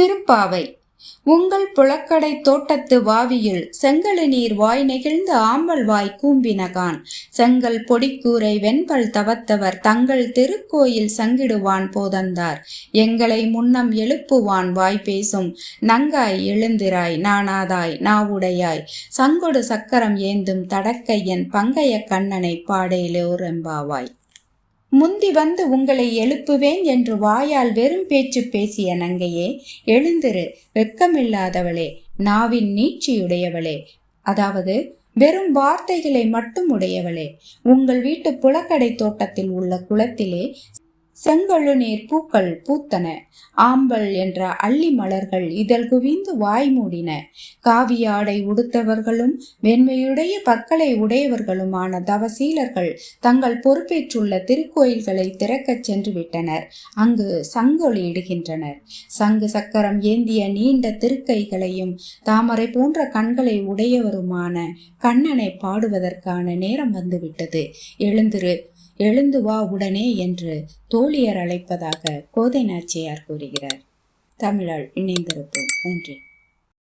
திருப்பாவை. உங்கள் புலக்கடை தோட்டத்து வாவியில் செங்கழு நீர் வாய் நெகிழ்ந்து ஆம்பல் வாய் கூம்பினகான் செங்கல் பொடிக்கூரை வெண்பல் தவத்தவர் தங்கள் திருக்கோயில் சங்கிடுவான் போதந்தார். எங்களை முன்னம் எழுப்புவான் வாய் பேசும். நங்காய் எழுந்திராய் நானாதாய் நாவுடையாய். சங்கொடு சக்கரம் ஏந்தும் தடக்கையன் பங்கைய கண்ணனை பாடேலோரெம்பாவாய் முந்தி வந்து உங்களை எழுப்புவேன் என்று வாயால் வெறும் பேச்சு பேசிய நங்கையே எழுந்திரு வெக்கமில்லாதவளே நாவின் நீட்சியுடையவளே. அதாவது வெறும் வார்த்தைகளை மட்டும் உடையவளே. உங்கள் வீட்டு புலக்கடை தோட்டத்தில் உள்ள குளத்திலே செங்கழு நீர் பூக்கள் பூத்தன. ஆம்பல் என்ற அள்ளி மலர்கள் இதழ் குவிந்து வாய் மூடின. காவியாடை உடுத்தவர்களும் வெண்மையுடைய பற்களை உடையவர்களுமான தவசீலர்கள் தங்கள் பொறுப்பேற்றுள்ள திருக்கோயில்களை திறக்கச் சென்று விட்டனர் அங்கு சங்கொலியிடுகின்றனர் சங்கு சக்கரம் ஏந்திய நீண்ட திருக்கைகளையும் தாமரை போன்ற கண்களை உடையவருமான கண்ணனை பாடுவதற்கான நேரம் வந்துவிட்டது. எழுந்திரு எழுந்து வா உடனே என்று தோழியர் அழைப்பதாக கோதை நாச்சியார் கூறுகிறார். தமிழால் இணைந்திருப்போம். நன்றி.